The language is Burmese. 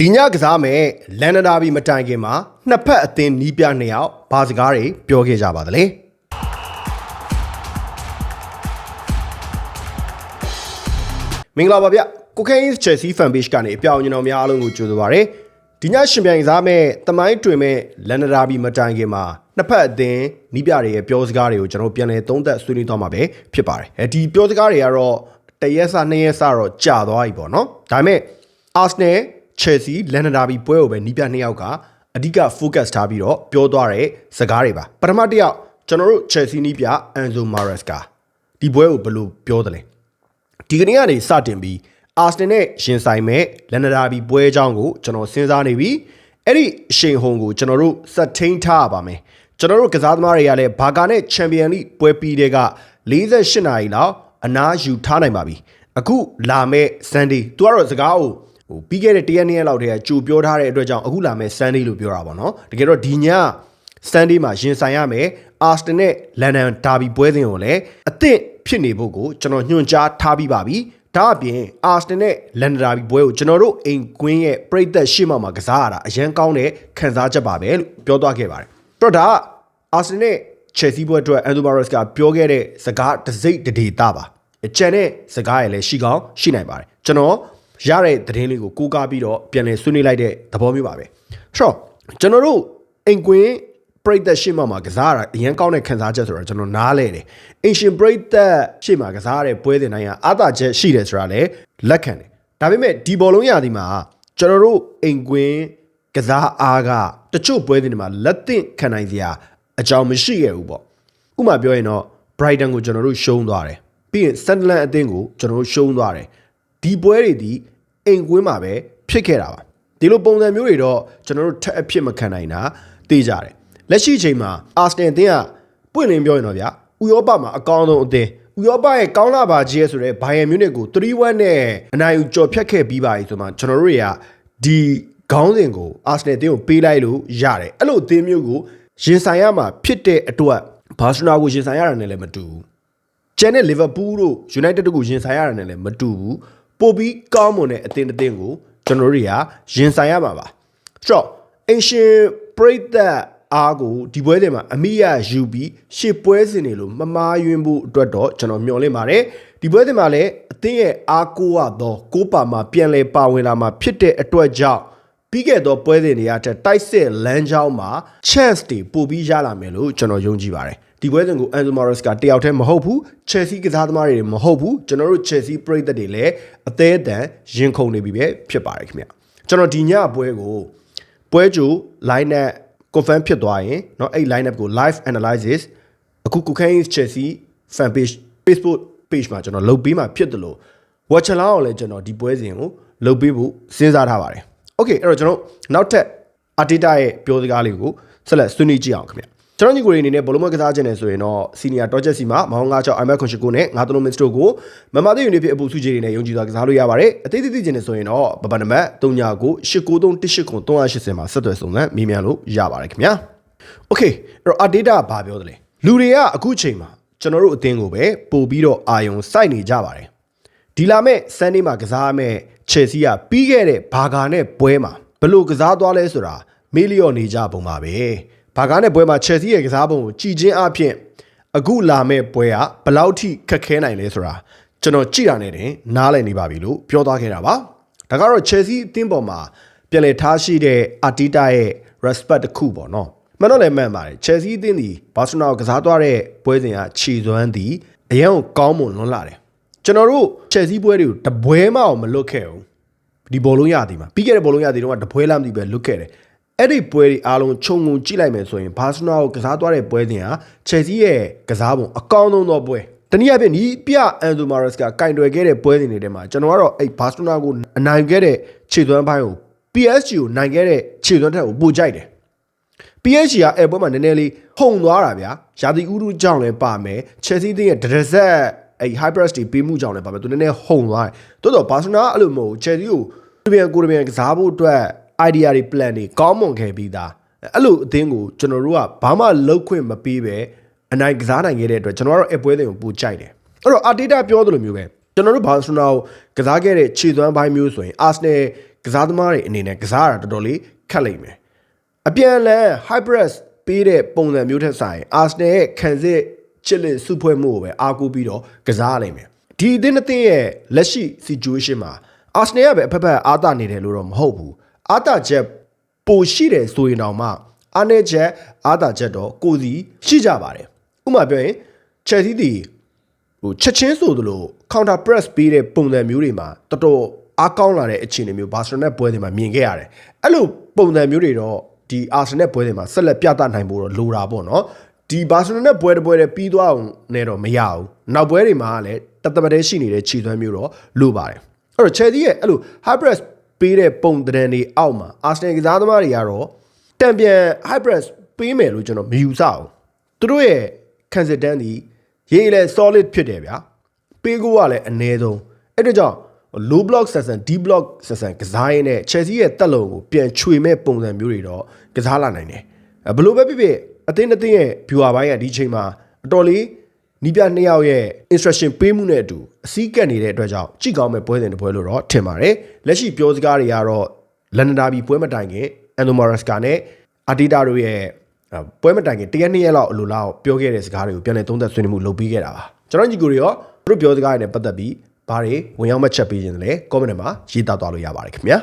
ဒီညကစားမဲ့လန်နဒါဘီမတိုင်ခင်မှာနှစ်ဖက်အသင်းနီးပြနှစ်ယောက်ဘာစကားတွေပြောခဲ့ကြပါသလဲမင်္ဂလာပါဗျကိုကိန်းချယ်ဆီဖန်ဘေ့ချ်ကနေအပြောင်းအလဲတော်များအားလုံးကိုကြိုဆိုပါရစေဒီညရှင်ပြိုင်ကစားမဲ့တမိုင်းတွင်မဲ့လန်နဒါဘီမတိုင်ခင်မှာနှစ်ဖက်အသင်းနီးပြတွေရဲ့ပြောစကားတွေကိုကျွန်တော်ပြန်လည်သုံးသပ်ဆွေးနွေးသွားမှာပဲဖြစ်ပါတယ်အဲဒီပြောစကားတွေကတော့တရက်စနှစ်ရက်စတော့ကြာသွားပြီပေါ့နော်ဒါပေမဲ့ Arsenal Chelsea လန်နာဘီပွဲကိုပဲနီးပြနှစ်ယောက်ကအဓိက focus ထားပြီးတော့ပြောသွားတဲ့စကားတွေပါပထမတစ်ယောက်ကျွန်တော်တို့ Chelsea နီးပြ Enzo Maresca ဒီပွဲကိုဘယ်လိုပြောတယ်လဲဒီကနေ့ကနေစတင်ပြီး Arsenal နဲ့ရှင်ဆိုင်မဲ့လန်နာဘီပွဲအကြောင်းကိုကျွန်တော်စဉ်းစားနေပြီးအဲ့ဒီအရှိန်ဟုန်ကိုကျွန်တော်တို့စက်ထိန်ထားရပါမယ်ကျွန်တော်တို့ကစားသမားတွေကလည်းဘာကာနဲ့ချန်ပီယံလိပွဲပြီးတဲ့က48နာရီလောက်အနားယူထားနိုင်ပါပြီအခုလာမဲ့ Sunday သူကတော့စကားကို ဟိုပြီးခဲ့တဲ့တရက်နှစ်ရက်လောက်တည်းကကြိုပြောထားတဲ့အတွက်ကြောင့်အခုလာမဲ့ Sunday လို့ပြောတာပေါ့နော်တကယ်တော့ဒီည Sunday မှာရင်ဆိုင်ရမယ် Arsenal နဲ့ London Derby ပွဲစဉ်ကိုလည်းအသင့်ဖြစ်နေဖို့ကိုကျွန်တော်ညွှန်ကြားထားပြီးပါပြီဒါအပြင် Arsenal နဲ့ London Derby ပွဲကိုကျွန်တော်တို့အိမ်ကွင်းရဲ့ပြိသက်ရှေ့မှမှာကစားရတာအရန်ကောင်းတဲ့ခံစားချက်ပါပဲလို့ပြောသွားခဲ့ပါတယ်တော့ဒါက Arsenal နဲ့ Chelsea ပွဲအတွက် Enzo Maresca ကပြောခဲ့တဲ့စကားတစ်စိတ်တစ်ဒေတာပါအကျန်တဲ့စကားရလည်းရှိကောင်းရှိနိုင်ပါတယ်ကျွန်တော် ရတဲ့သတင်းလေးကိုကိုးကားပြီးတော့ပြန်လည်ဆွေးနွေးလိုက်တဲ့သဘောမျိုးပါပဲဆိုတော့ကျွန်တော်တို့အိမ်ကွင်းပရိသတ်ရှေ့မှာမှာကစားရတာအရင်ကောင်းတဲ့ခံစားချက်ဆိုတော့ကျွန်တော်နားလဲတယ်အင်ရှင်ပရိသတ်ရှေ့မှာကစားရတဲ့ပွဲစဉ်တိုင်းကအာသာချက်ရှိတယ်ဆိုတာလည်းလက်ခံတယ်ဒါပေမဲ့ဒီဘောလုံးရာသီမှာကျွန်တော်တို့အိမ်ကွင်းကစားအားကတချို့ပွဲစဉ်တွေမှာလက်သင့်ခံနိုင်စရာအကြောင်းမရှိခဲ့ဘူးပေါ့ဥပမာပြောရင်တော့ Brighton ကိုကျွန်တော်တို့ရှုံးသွားတယ်ပြီးရင် Sunderland အသင်းကိုကျွန်တော်တို့ရှုံးသွားတယ် ဒီပွဲတွေဒီအိမ်ကွင်းမှာပဲဖြစ်ခဲ့တာပါဒီလိုပုံစံမျိုးတွေတော့ကျွန်တော်တို့ထက်အဖြစ်မခံနိုင်တာသိကြတယ်လက်ရှိအချိန်မှာ Arsenal အသင်းကပွင့်လင်းပြောရင်တော့ဗျာဥရောပမှာအကောင်းဆုံးအသင်းဥရောပရဲ့ကောင်းလာပါကြီးဆိုတဲ့ဘိုင်ယန်မြူနစ်ကို3-1နဲ့အနိုင်ယူကြော်ဖြတ်ခဲ့ပြီးပါပြီဆိုမှကျွန်တော်တို့တွေကဒီခေါင်းစဉ်ကို Arsenal အသင်းကိုပေးလိုက်လို့ရတယ်အဲ့လိုအသင်းမျိုးကိုရင်ဆိုင်ရမှာဖြစ်တဲ့အတွက်ဘာစနာကိုရင်ဆိုင်ရတာနဲ့လည်းမတူဘူးကျန်တဲ့ Liverpool တို့ United တို့ကိုရင်ဆိုင်ရတာနဲ့လည်းမတူဘူး ပို့ပြီးကောင်းမွန်တဲ့အသင်းတစ်သင်းကိုကျွန်တော်တို့တွေကရင်ဆိုင်ရမှာပါဆိုတော့အင်ရှင်ပရိသတ်အားကိုဒီပွဲတွေမှာအမိရယူပြီးရှေ့ပွဲစဉ်တွေလို့မမားယွင်းဖို့အတွက်တော့ကျွန်တော်မျှော်လင့်ပါတယ်ဒီပွဲတွေမှာလည်းအသင်းရဲ့အားကိုးရသောကိုးပါမှာပြန်လဲပါဝင်လာမှာဖြစ်တဲ့အတွက်ကြောင့်ပြီးခဲ့သောပွဲစဉ်တွေကတက်တိုက်စစ်လမ်းကြောင်းမှာ chance တွေပို့ပြီးရလာမယ်လို့ကျွန်တော်ယုံကြည်ပါတယ် ဒီပွဲစဉ်ကို Enzo Maresca တယောက်တည်းမဟုတ်ဘူး Chelsea ကစားသမားတွေမဟုတ်ဘူးကျွန်တော်တို့ Chelsea ပရိသတ်တွေလည်းအသေးအတန်ရင်ခုန်နေပြီပဲဖြစ်ပါတယ်ခင်ဗျကျွန်တော်ဒီညပွဲကိုပွဲကြို line up confirm ဖြစ်သွားရင်เนาะအဲ့ line up ကို live analysis အခု Cocaine Chelsea fan page Facebook page မှာကျွန်တော်လုပ်ပေးမှာဖြစ်တယ်လို့ watch လောင်းအောင်လည်းကျွန်တော်ဒီပွဲစဉ်ကိုလုပ်ပေးဖို့စဉ်းစားထားပါတယ် okay အဲ့တော့ကျွန်တော်နောက်ထပ် Arteta ရဲ့ပြောစကားလေးကိုဆက်လက်ဆွေးနွေးကြည့်အောင်ခင်ဗျ ကျွန်တော်ညီကိုတွေအနေနဲ့ဘလုံးမကစားခြင်းနဲ့ဆိုရင်တော့ senior project စီမှာမောင်96 iMac ခွန်ရှိကိုနဲ့ငါးသုံး min stroke ကိုမမသိယူနေဖြစ်အပူစုကြီးတွေနဲ့ယုံကြည်စွာကစားလို့ရပါတယ်အသေးသေးသိခြင်းနဲ့ဆိုရင်တော့ဘဘနံပါတ်39ကို8931ခွန်380မှာဆက်သွယ်စုံစမ်းမေးမြန်းလို့ရပါတယ်ခင်ဗျာ okay အဲ့တော့ Arteta ဘာပြောသလဲလူတွေကအခုချိန်မှာကျွန်တော်တို့အသင်းကိုပဲပို့ပြီးတော့အာယုံစိုက်နေကြပါတယ်ဒီလာမဲ့ Sunday မှာကစားရမဲ့ Chelsea ကပြီးခဲ့တဲ့ဘာဂါနဲ့ပွဲမှာဘယ်လိုကစားသွားလဲဆိုတာမေးလျော့နေကြပုံပါပဲ ဘာဂါနဲ့ပွဲမှာ Chelsea ရဲ့ကစားပုံကိုကြည်ချင်းအဖြစ်အခုလာမဲ့ပွဲကဘယ်လောက်ထိခက်ခဲနိုင်လဲဆိုတာကျွန်တော်ကြည့်တာနဲ့တင်နားလည်နေပါပြီလို့ပြောသွားခဲ့တာပါဒါကတော့ Chelsea အသင်းပေါ်မှာပြန်လည်ထားရှိတဲ့ Arteta ရဲ့ respect တစ်ခုပေါ့နော်မှန်တော့လည်းမှန်ပါတယ် Chelsea အသင်းဒီဘာစီလိုနာကိုကစားသွားတဲ့ပွဲစဉ်ကခြေစွမ်းသည်အရင်ကကောင်းမွန်လွန်းလာတယ်ကျွန်တော်တို့ Chelsea ပွဲတွေကိုတပွဲမှအောင်မလွတ်ခဲ့ဘူးဒီဘောလုံးရသည်မှာပြီးခဲ့တဲ့ဘောလုံးရသည်တော့တပွဲလားမသိပဲလွတ်ခဲ့တယ် အဲ့ဒီပွဲတွေအားလုံးခြုံငုံကြည့်လိုက်မယ်ဆိုရင်ဘာစီလိုနာကိုကစားသွားတဲ့ပွဲစဉ်ဟာ Chelsea ရဲ့ကစားပုံအကောင်းဆုံးသောပွဲတနည်းအားဖြင့်ဒီပြအန်ဒိုမာရက်စ်ကကင်တွယ်ခဲ့တဲ့ပွဲစဉ်တွေထဲမှာကျွန်တော်ကတော့အဲ့ဘာစီလိုနာကိုအနိုင်ခဲ့တဲ့ခြေသွမ်းပိုင်းကို PSG ကိုနိုင်ခဲ့တဲ့ခြေသွမ်းထက်ကိုပိုကြိုက်တယ် PSG ကအဲ့ပွဲမှာနည်းနည်းလေးဟုန်သွားတာဗျာရာသီဥတုကြောင့်လည်းပါမယ် Chelsea တင်းရဲ့ဒရဇက်အဲ့ high press တွေပေးမှုကြောင့်လည်းပါမယ်သူနည်းနည်းဟုန်သွားတယ်တိုးတော့ Barcelona အဲ့လိုမဟုတ် Chelsea ကိုကိုပြန်ကိုပြန်ကစားဖို့အတွက် idea တွေ plan တွေကောင်းမွန်ခဲ့ပြီးသားအဲ့လိုအသင်းကိုကျွန်တော်တို့ကဘာမှလောက်ခွင့်မပေးပဲအနိုင်ကစားနိုင်ခဲ့တဲ့အတွက်ကျွန်တော်ကတော့အပွဲတွေကိုပိုကြိုက်တယ်အဲ့တော့ Arteta ပြောသလိုမျိုးပဲကျွန်တော်တို့ဘာစီလိုနာကိုကစားခဲ့တဲ့ခြေသွမ်းပိုင်းမျိုးဆိုရင် Arsenal ကစားသမားတွေအနေနဲ့ကစားရတာတော်တော်လေးခက်လိမ့်မယ်အပြန်အလှန် hybrid ပေးတဲ့ပုံစံမျိုးထက်ဆိုင် Arsenal ရဲ့ခံစစ်ချစ်လက်စုဖွဲ့မှုကိုပဲအားကိုးပြီးတော့ကစားရလိမ့်မယ်ဒီအသင်းအသင်းရဲ့လက်ရှိ situation မှာ Arsenal ကပဲအဖက်ဖက်အားတာနေတယ်လို့တော့မဟုတ်ဘူး အားတာချက်ပိုရှိတယ်ဆိုရင်တောင်မှအားနေချက်အားတာချက်တော့ကိုစီရှိကြပါတယ်ဥပမာပြောရင် Chelsea တီဟိုချက်ချင်းဆိုသလို counter press ပေးတဲ့ပုံစံမျိုးတွေမှာတော်တော်အားကောင်းလာတဲ့အခြေအနေမျိုးဘာစီလိုနာပွဲတွေမှာမြင်ခဲ့ရတယ်အဲ့လိုပုံစံမျိုးတွေတော့ဒီအာဆင်နယ်ပွဲတွေမှာဆက်လက်ပြသနိုင်ဖို့တော့လိုတာပေါ့နော်ဒီဘာစီလိုနာပွဲတစ်ပွဲတည်းပြီးသွားအောင်နဲ့တော့မရဘူးနောက်ပွဲတွေမှာလည်းတသမတဲရှိနေတဲ့ခြေသွမ်းမျိုးတော့လိုပါတယ်အဲ့တော့ Chelsea ရဲ့အဲ့လို high press ပေးတဲ့ပုံသဏ္ဍာန်တွေအောက်မှာ Arsenal ကစားသမားတွေကတော့တံပြန် high press ပေးမယ်လို့ကျွန်တော်မယူဆဘူးသူတို့ရဲ့ consistent ဒီရေးလဲ solid ဖြစ်တယ်ဗျာပေးကိုကလည်းအနည်းဆုံးအဲ့ဒါကြောင့် low block session d block session ကစားရင်းနဲ့ Chelsea ရဲ့တက်လုံကိုပြန်ချွေမဲ့ပုံစံမျိုးတွေတော့ကစားလာနိုင်တယ်အဲဘယ်လိုပဲဖြစ်ဖြစ်အသင်းတစ်သင်းရဲ့ viewer ဘိုင်းကဒီချိန်မှာအတော်လေး နီးပြနှစ်ယောက်ရဲ့ instruction ပေးမှုနဲ့အတူအစည်းကပ်နေတဲ့အတွက်ကြောင့်ကြည့်ကောင်းမဲ့ပွဲစဉ်တစ်ပွဲလို့တော့ထင်ပါတယ်လက်ရှိပြောစကားတွေကတော့လန်ဒန်ဒါဘီပွဲမတိုင်ခင်အန်ဒိုမာရက်စကာနဲ့အာတီတာတို့ရဲ့အဲပွဲမတိုင်ခင်တရက်နှစ်ရက်လောက်အလိုလောက်ပြောခဲ့တဲ့စကားတွေကိုပြန်လည်သုံးသပ်ဆွေးနွေးမှုလုပ်ပြီးခဲ့တာပါကျွန်တော်ညီကိုတွေရောသူတို့ပြောစကားတွေနဲ့ပတ်သက်ပြီးဘာတွေဝင်ရောက်မှတ်ချက်ပေးခြင်းလဲ comment ထဲမှာရေးသားသွားလို့ရပါတယ်ခင်ဗျာ